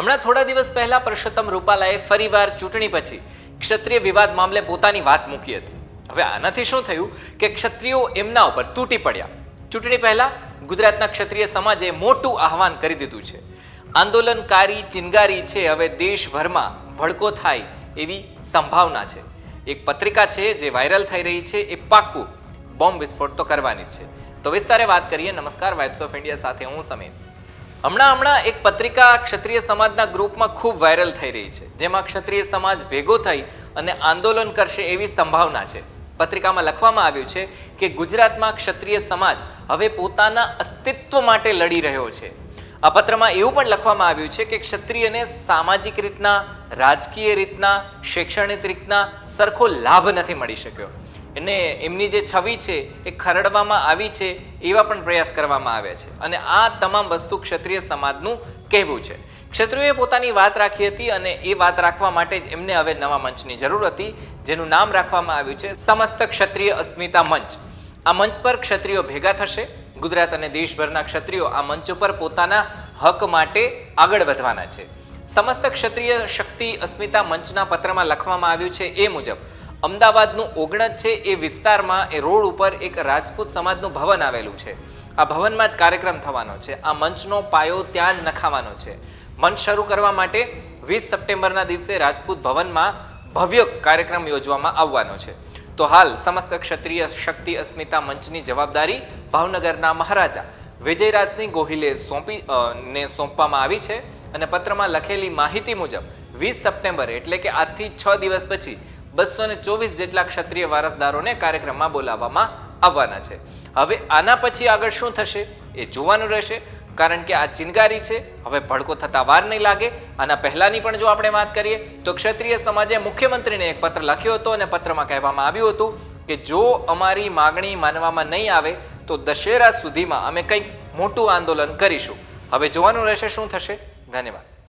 હમણાં થોડા દિવસ પહેલા પરસોત્તમ રૂપાલાએ ફરીવાર ચૂંટણી પછી ક્ષત્રિય વિવાદ મામલે પોતાની વાત મૂકી હતી. હવે આનાથી શું થયું કે ક્ષત્રિયો એમના ઉપર તૂટી પડ્યા. ચૂંટણી પહેલા ગુજરાતના ક્ષત્રિય સમાજે મોટું આહવાન કરી દીધું છે. આંદોલનકારી, ચિનગારી છે. હવે દેશભરમાં ભડકો થાય એવી સંભાવના છે. એક પત્રિકા છે જે વાયરલ થઈ રહી છે. એ પાક્કું બોમ્બ વિસ્ફોટ તો કરવાની જ છે. તો વિસ્તારે વાત કરીએ. નમસ્કાર. વાઇબ્સ ઓફ ઇન્ડિયા સાથે હું સમીર. હમણાં હમણાં એક પત્રિકા ક્ષત્રિય સમાજના ગ્રુપમાં ખૂબ વાયરલ થઈ રહી છે, જેમાં ક્ષત્રિય સમાજ ભેગો થઈ અને આંદોલન કરશે એવી સંભાવના છે. પત્રિકામાં લખવામાં આવ્યું છે કે ગુજરાતમાં ક્ષત્રિય સમાજ હવે પોતાના અસ્તિત્વ માટે લડી રહ્યો છે. આ પત્રમાં એવું પણ લખવામાં આવ્યું છે કે ક્ષત્રિયને સામાજિક રીતના, રાજકીય રીતના, શૈક્ષણિક રીતના સરખો લાભ નથી મળી શક્યો. એને એમની જે છવી છે, એ ખરડવામાં આવી છે, એવા પણ પ્રયાસ કરવામાં આવ્યા છે. અને આ તમામ વસ્તુ ક્ષત્રિય સમાજનું કહેવું છે. ક્ષત્રિયોએ પોતાની વાત રાખી હતી અને એ વાત રાખવા માટે જ એમને હવે નવા મંચની જરૂર હતી, જેનું નામ રાખવામાં આવ્યું છે, સમસ્ત ક્ષત્રિય અસ્મિતા મંચ. આ મંચ પર ક્ષત્રિયો ભેગા થશે. ગુજરાત અને દેશભરના ક્ષત્રિયો આ મંચ ઉપર પોતાના હક માટે આગળ વધવાના છે. સમસ્ત ક્ષત્રિય શક્તિ અસ્મિતા મંચના પત્રમાં લખવામાં આવ્યું છે એ મુજબ અમદાવાદનું ઓગણજ છે એ વિસ્તારમાં એ રોડ ઉપર એક રાજપૂત સમાજનું ભવન આવેલું છે. આ ભવનમાં જ કાર્યક્રમ થવાનો છે. આ મંચનો પાયો ત્યાં જ નખાવાનો છે. મંચ શરૂ કરવા માટે વીસ સપ્ટેમ્બરના દિવસે રાજપૂત ભવનમાં ભવ્ય કાર્યક્રમ યોજવામાં આવવાનો છે. તો હાલ સમસ્ત ક્ષત્રિય શક્તિ અસ્મિતા મંચની જવાબદારી ભાવનગરના મહારાજા વિજયરાજસિંહ ગોહિલે સોંપી ને સોંપવામાં આવી છે અને પત્રમાં લખેલી માહિતી મુજબ વીસ સપ્ટેમ્બર એટલે કે આજથી છ દિવસ પછી બસો ને ચોવીસ જેટલા ક્ષત્રિય વારસદારોને કાર્યક્રમમાં બોલાવવામાં આવવાના છે. હવે આના પછી આગળ શું થશે? એ જોવાનું રહેશે. કારણ કે આ ચિનગારી છે. હવે ભડકો થતા વાર નહીં લાગે. આના પહેલાની પણ જો આપણે વાત કરીએ, તો ક્ષત્રિય સમાજે મુખ્યમંત્રીને એક પત્ર લખ્યો હતો અને પત્રમાં કહેવામાં આવ્યું હતું કે જો અમારી માગણી માનવામાં નહીં આવે, તો દશેરા સુધીમાં અમે કંઈક મોટું આંદોલન કરીશું. હવે જોવાનું રહેશે શું થશે. ધન્યવાદ.